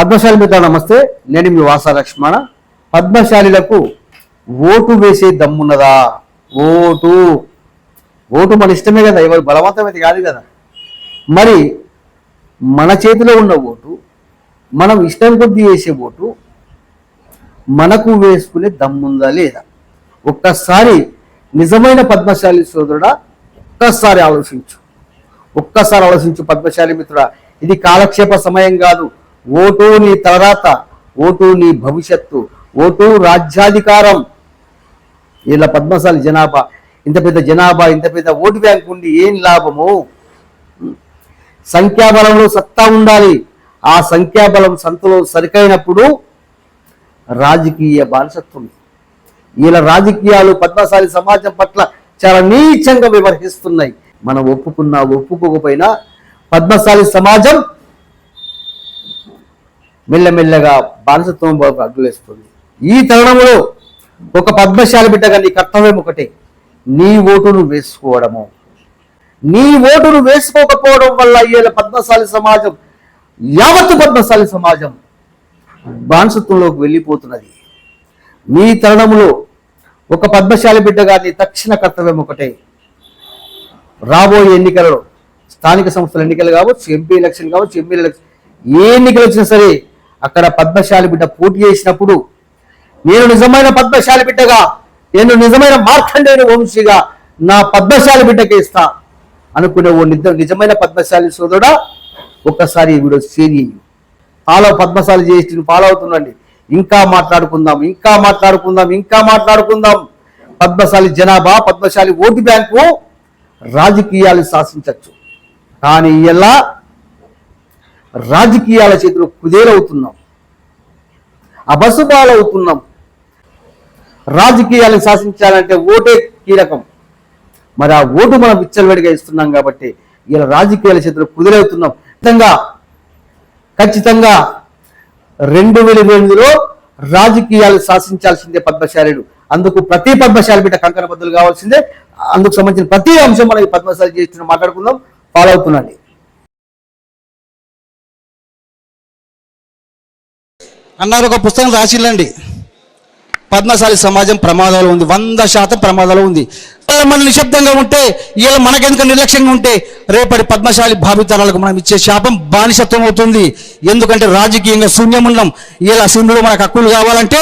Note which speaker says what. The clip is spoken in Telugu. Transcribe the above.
Speaker 1: పద్మశాలి మిత్ర నమస్తే నేను మీ వాస లక్ష్మణ. పద్మశాలిలకు ఓటు వేసే దమ్మున్నదా? ఓటు. ఓటు మన ఇష్టమే కదా ఎవరు బలవంతమైతే కాదు కదా. మరి మన చేతిలో ఉన్న ఓటు మనం ఇష్టం కొద్దీ వేసే ఓటు మనకు వేసుకునే దమ్ముందా లేదా? ఒక్కసారి నిజమైన పద్మశాలి సోదరుడా ఒక్కసారి ఆలోచించు. ఒక్కసారి ఆలోచించు పద్మశాలి మిత్రుడా ఇది కాలక్షేప సమయం కాదు. ఓటు నీ తలరాత ఓటు నీ భవిష్యత్తు ఓటు రాజ్యాధికారం. ఇలా పద్మశాలి జనాభా ఇంత పెద్ద జనాభా ఇంత పెద్ద ఓటు బ్యాంక్ ఉండి ఏం లాభము? సంఖ్యాబలంలో సత్తా ఉండాలి. ఆ సంఖ్యాబలం సంతలో సరికైనప్పుడు రాజకీయ బానిసత్వం. ఇలా రాజకీయాలు పద్మశాలి సమాజం పట్ల చాలా నీచంగా వ్యవహరిస్తున్నాయి. మనం ఒప్పుకున్నా ఒప్పుకోకపోయినా పద్మశాలి సమాజం మెల్లమెల్లగా బానిసత్వం వైపు అడ్డులేస్తుంది ఈ తరుణంలో ఒక పద్మశాల బిడ్డగా నీ కర్తవ్యం ఒకటే. నీ ఓటును వేసుకోవడము. నీ ఓటును వేసుకోకపోవడం వల్ల ఈయన పద్మశాలి సమాజం యావత్తు పద్మశాలి సమాజం బానిసత్వంలోకి వెళ్ళిపోతున్నది. మీ తరుణములో ఒక పద్మశాలి బిడ్డగా నీ తక్షణ కర్తవ్యం ఒకటే. రాబోయే ఎన్నికలలో స్థానిక సంస్థల ఎన్నికలు కావచ్చు ఎంపీ ఎలక్షన్ కావచ్చు ఎంపీ ఎలక్షన్ ఏ ఎన్నికలు వచ్చినా సరే అక్కడ పద్మశాలి బిడ్డ పోటీ చేసినప్పుడు నేను నిజమైన పద్మశాలి బిడ్డగా నేను నిజమైన మార్కండేయుని వంశీగా నా పద్మశాలి బిడ్డకి ఇస్తా అనుకునే ఓ నిద్ర నిజమైన పద్మశాలి సోదరుడా ఒక్కసారి ఈ వీడియో షేర్ చేయి. ఫాలో పద్మశాలి చేసి ఫాలో అవుతుండండి. ఇంకా మాట్లాడుకుందాం ఇంకా మాట్లాడుకుందాం ఇంకా మాట్లాడుకుందాం. పద్మశాలి జనాభా పద్మశాలి ఓటు బ్యాంకు రాజకీయాలు శాసించవచ్చు కానీ ఇలా రాజకీయాల చేతిలో కుదేలవుతున్నాం. అబసుబాలవుతున్నాం రాజకీయాలను శాసించాలంటే ఓటే కీలకం. మరి ఆ ఓటు మనం విచ్చలవిడిగా ఇస్తున్నాం కాబట్టి ఇలా రాజకీయాల చేతిలో కుదిరవుతున్నాం ఖచ్చితంగా ఖచ్చితంగా రెండు వేల ఎనిమిదిలో రాజకీయాలు శాసించాల్సిందే పద్మశాలుడు. అందుకు ప్రతి పద్మశాలి బిడ్డ కంకణ బద్దులు కావాల్సిందే. అందుకు సంబంధించిన ప్రతి అంశం మనం ఈ పద్మశాలి చేస్తున్న మాట్లాడుకుందాం. ఫాలో అవుతున్నాండి
Speaker 2: అన్నారు ఒక పుస్తకం రాసిల్లండి. పద్మశాలి సమాజం ప్రమాదాలు ఉంది వంద శాతం ప్రమాదాలు ఉంది. మనం నిశ్శబ్దంగా ఉంటే ఇలా మనకెందుకు నిర్లక్ష్యంగా ఉంటే రేపటి పద్మశాలి భావితరాలకు మనం ఇచ్చే శాపం బానిసత్వం అవుతుంది. ఎందుకంటే రాజకీయంగా శూన్యం ఉన్నాం. ఇలా సింధులు మనకు హక్కులు కావాలంటే